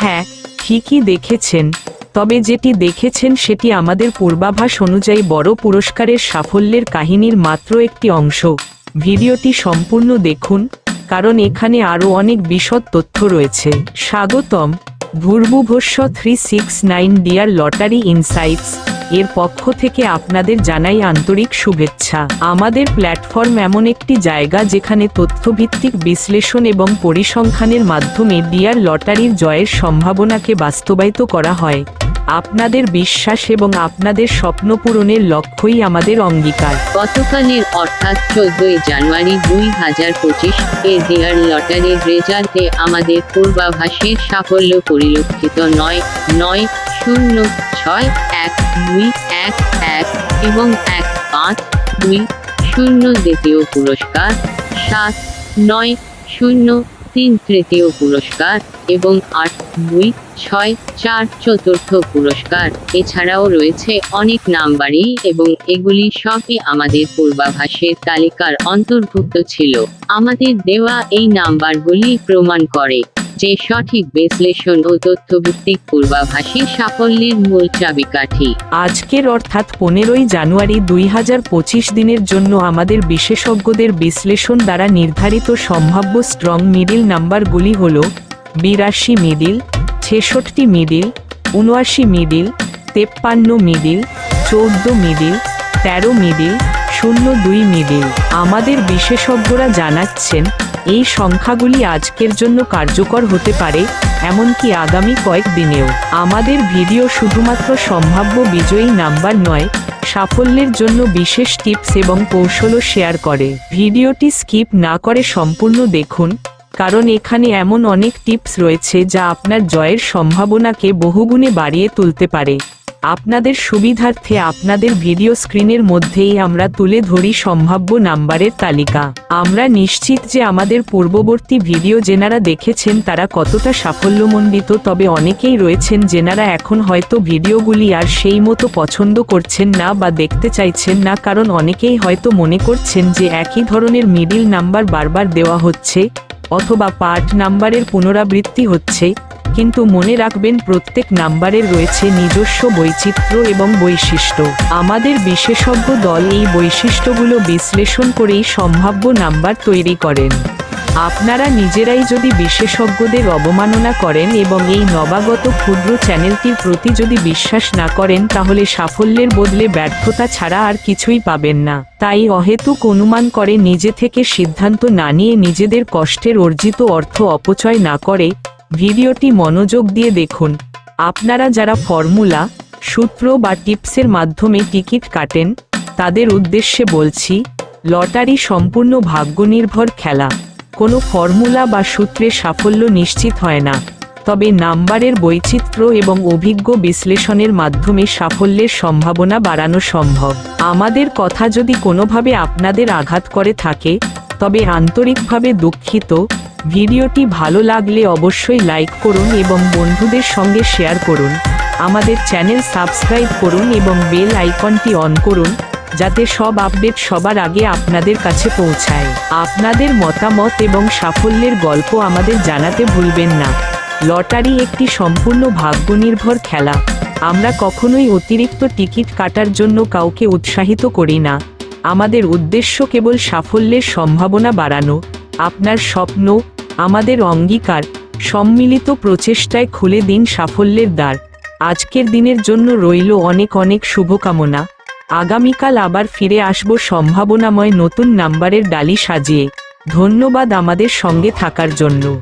হ্যাঁ ঠিকই দেখেছেন। তবে যেটি দেখেছেন সেটি আমাদের পূর্বাভাস অনুযায়ী বড় পুরস্কারের সাফল্যের কাহিনীর মাত্র একটি অংশ। ভিডিওটি সম্পূর্ণ দেখুন, কারণ এখানে আরও অনেক বিশদ তথ্য রয়েছে। স্বাগতম ভূর্ভুভস্য three six nine dear lottery insights. এর পক্ষ থেকে আপনাদের জানাই আন্তরিক শুভেচ্ছা। আমাদের প্ল্যাটফর্ম এমন একটি জায়গা যেখানে তথ্যভিত্তিক বিশ্লেষণ এবং পরিসংখ্যানের মাধ্যমে ডিয়ার লটারির জয়ের সম্ভাবনাকে বাস্তবায়িত করা হয়। আপনাদের বিশ্বাস এবং আপনাদের স্বপ্ন পূরণের লক্ষ্যই আমাদের অঙ্গীকার। গতকালের অর্থাৎ চোদ্দই জানুয়ারি দুই হাজার পঁচিশ এ ডিয়ার লটারির রেজাল্টে আমাদের পূর্বাভাসের সাফল্য পরিলক্ষিত নয় নয়, শূন্য, ছয়, এক দুই এক এক এবং এক পাঁচ দুই শূন্য দ্বিতীয় পুরস্কার, সাত নয় শূন্য তিন তৃতীয় পুরস্কার এবং আট দুই ছয় চার চতুর্থ পুরস্কার। এছাড়াও রয়েছে অনেক নাম্বারই এবং এগুলি সবই আমাদের পূর্বাভাসের তালিকার অন্তর্ভুক্ত ছিল। আমাদের দেওয়া এই নাম্বারগুলি প্রমাণ করে। যে সঠিক বিশ্লেষণ ও তথ্যভিত্তিক পূর্বাভাসী সাফল্যের মূল চাবিকাঠি। আজকের অর্থাৎ পনেরোই জানুয়ারি দুই হাজার পঁচিশ দিনের জন্য আমাদের বিশেষজ্ঞদের বিশ্লেষণ দ্বারা নির্ধারিত সম্ভাব্য স্ট্রং মিডিল নাম্বারগুলি হল বিরাশি মিডিল ছেষট্টি মিডিল উনআশি মিডিল তেপ্পান্ন মিডিল চৌদ্দ মিডিল তেরো মিডিল শূন্য দুই মিডিল আমাদের বিশেষজ্ঞরা জানাচ্ছেন এই সংখ্যাগুলি আজকের জন্য কার্যকর হতে পারে, এমনকি আগামী কয়েক দিনেও। আমাদের ভিডিও শুধুমাত্র সম্ভাব্য বিজয়ী নাম্বার নয়, সাফল্যের জন্য বিশেষ টিপস এবং কৌশলও শেয়ার করে। ভিডিওটি স্কিপ না করে সম্পূর্ণ দেখুন, কারণ এখানে এমন অনেক টিপস রয়েছে যা আপনার জয়ের সম্ভাবনাকে বহুগুণে বাড়িয়ে তুলতে পারে। আপনাদের সুবিধার্থে আপনাদের ভিডিও স্ক্রিনের মধ্যেই আমরা তুলে ধরি সম্ভাব্য নাম্বারের তালিকা। আমরা নিশ্চিত যে আমাদের পূর্ববর্তী ভিডিও যেনারা দেখেছেন তারা কতটা সাফল্যমণ্ডিত, তবে অনেকেই রয়েছেন যেনারা এখন হয়তো ভিডিওগুলি আর সেই মতো পছন্দ করছেন না বা দেখতে চাইছেন না, কারণ অনেকেই হয়তো মনে করছেন যে একই ধরনের মিডিল নাম্বার বারবার দেওয়া হচ্ছে, অথবা পার্ট নাম্বারের পুনরাবৃত্তি হচ্ছে কিন্তু মনে রাখবেন, প্রত্যেক নাম্বারের রয়েছে নিজস্ব বৈচিত্র্য এবং বৈশিষ্ট্য। আমাদের বিশেষজ্ঞ দল এই বৈশিষ্ট্যগুলো বিশ্লেষণ করেই সম্ভাব্য নাম্বার তৈরি করেন। আপনারা নিজেরাই যদি বিশেষজ্ঞদের অবমাননা করেন এবং এই নবাগত ক্ষুদ্র চ্যানেলটির প্রতি যদি বিশ্বাস না করেন, তাহলে সাফল্যের বদলে ব্যর্থতা ছাড়া আর কিছুই পাবেন না। তাই অহেতুক অনুমান করে নিজে থেকে সিদ্ধান্ত না নিয়ে নিজেদের কষ্টের অর্জিত অর্থ অপচয় না করে ভিডিওটি মনোযোগ দিয়ে দেখুন। আপনারা যারা ফর্মুলা, সূত্র বা টিপসের মাধ্যমে টিকিট কাটেন, তাদের উদ্দেশ্যে বলছি, লটারি সম্পূর্ণ ভাগ্যনির্ভর খেলা। কোনো ফর্মুলা বা সূত্রে সাফল্য নিশ্চিত হয় না। তবে নাম্বারের বৈচিত্র্য এবং অভিজ্ঞ বিশ্লেষণের মাধ্যমে সাফল্যের সম্ভাবনা বাড়ানো সম্ভব। আমাদের কথা যদি কোনোভাবে আপনাদের আঘাত করে থাকে, তবে আন্তরিকভাবে দুঃখিত। ভিডিওটি ভালো লাগলে অবশ্যই লাইক করুন এবং বন্ধুদের সঙ্গে শেয়ার করুন। আমাদের চ্যানেল সাবস্ক্রাইব করুন এবং বেল আইকনটি অন করুন, যাতে সব আপডেট সবার আগে আপনাদের কাছে পৌঁছায়। আপনাদের মতামত এবং সাফল্যের গল্প আমাদের জানাতে ভুলবেন না। লটারি একটি সম্পূর্ণ ভাগ্যনির্ভর খেলা। আমরা কখনোই অতিরিক্ত টিকিট কাটার জন্য কাউকে উৎসাহিত করি না। আমাদের উদ্দেশ্য কেবল সাফল্যের সম্ভাবনা বাড়ানো। আপনার স্বপ্ন, আমাদের অঙ্গীকার, সম্মিলিত প্রচেষ্টায় খুলে দিন সাফল্যের দ্বার। আজকের দিনের জন্য রইল অনেক অনেক শুভকামনা। আগামীকাল আবার ফিরে আসব সম্ভাবনাময় নতুন নাম্বারের ডালি সাজিয়ে। ধন্যবাদ আমাদের সঙ্গে থাকার জন্য।